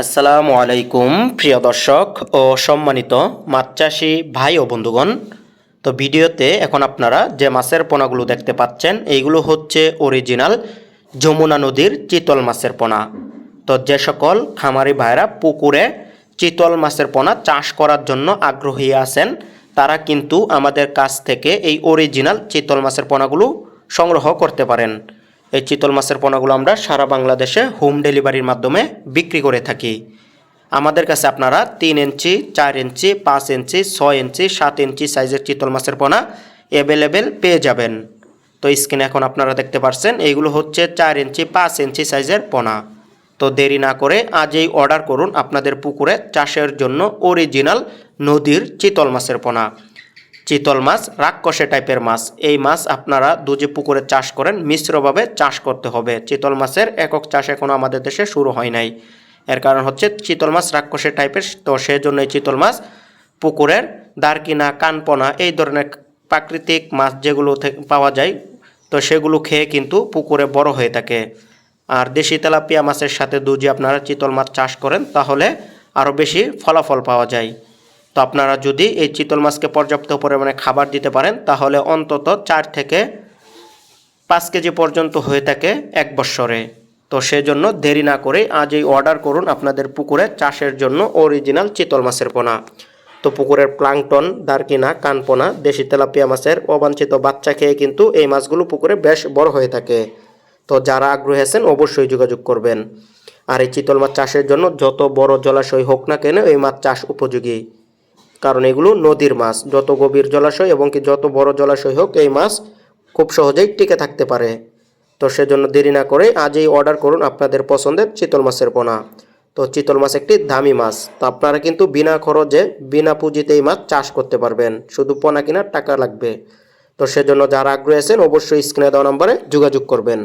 আসসালামু আলাইকুম, প্রিয় দর্শক ও সম্মানিত মাছ চাষি ভাই ও বন্ধুগণ। তো ভিডিওতে এখন আপনারা যে মাছের পোনাগুলো দেখতে পাচ্ছেন, এইগুলো হচ্ছে অরিজিনাল যমুনা নদীর চিতল মাছের পোনা। তো যে সকল খামারি ভাইরা পুকুরে চিতল মাছের পোনা চাষ করার জন্য আগ্রহী আছেন, তারা কিন্তু আমাদের কাছ থেকে এই অরিজিনাল চিতল মাছের পোনাগুলো সংগ্রহ করতে পারেন। এই চিতল মাছের পোনাগুলো আমরা সারা বাংলাদেশে হোম ডেলিভারির মাধ্যমে বিক্রি করে থাকি। আমাদের কাছে আপনারা তিন ইঞ্চি, চার ইঞ্চি, পাঁচ ইঞ্চি, ছয় ইঞ্চি, সাত ইঞ্চি সাইজের চিতল মাছের পোনা অ্যাভেলেবেল পেয়ে যাবেন। তো স্ক্রিনে এখন আপনারা দেখতে পাচ্ছেন এইগুলো হচ্ছে চার ইঞ্চি, পাঁচ ইঞ্চি সাইজের পোনা। তো দেরি না করে আজই অর্ডার করুন আপনাদের পুকুরে চাষের জন্য অরিজিনাল নদীর চিতল মাছের পোনা। চিতল মাছ, রাক্ষসে টাইপের মাছ। এই মাছ আপনারা দুজি পুকুরে চাষ করেন, মিশ্রভাবে চাষ করতে হবে। চিতল মাছের একক চাষ এখনও আমাদের দেশে শুরু হয় নাই। এর কারণ হচ্ছে চিতল মাছ রাক্ষসে টাইপের, তো সেজন্য এই চিতল মাছ পুকুরের দারকিনা, কানপনা এই ধরনের প্রাকৃতিক মাছ যেগুলো পাওয়া যায়, তো সেগুলো খেয়ে কিন্তু পুকুরে বড় হয়ে থাকে। আর দেশি তেলাপিয়া মাছের সাথে দুজি আপনারা চিতল মাছ চাষ করেন, তাহলে আরও বেশি ফলাফল পাওয়া যায়। তো আপনারা যদি এই চিতল মাছকে পর্যাপ্ত পরিমাণে খাবার দিতে পারেন, তাহলে অন্তত চার থেকে পাঁচ কেজি পর্যন্ত হয়ে থাকে এক বৎসরে। তো সেজন্য দেরি না করে আজই অর্ডার করুন আপনাদের পুকুরে চাষের জন্য অরিজিনাল চিতল মাছের পোনা। তো পুকুরের প্লাংটন, দারকিনা, কানপোনা, দেশি তেলাপিয়া মাছের অবাঞ্ছিত বাচ্চা খেয়ে কিন্তু এই মাছগুলো পুকুরে বেশ বড় হয়ে থাকে। তো যারা আগ্রহী আছেন অবশ্যই যোগাযোগ করবেন। আর এই চিতল মাছ চাষের জন্য যত বড় জলাশয় হোক না কেন এই মাছ চাষ উপযোগী। কারণ এগুলো নদীর মাছ। যত গভীর জলাশয় এবং কি যত বড় জলাশয় হোক, এই মাছ খুব সহজেই টিকে থাকতে পারে। তো সেজন্য দেরি না করে আজই অর্ডার করুন আপনাদের পছন্দের চিতল মাছের পোনা। তো চিতল মাছ একটি দামি মাছ। তো আপনারা কিন্তু বিনা খরচে, বিনা পুঁজিতে এই মাছ চাষ করতে পারবেন। শুধু পোনা কেনার টাকা লাগবে। তো সেজন্য যারা আগ্রহী আছেন, অবশ্যই স্ক্রিনে দেওয়া নম্বরে যোগাযোগ করবেন।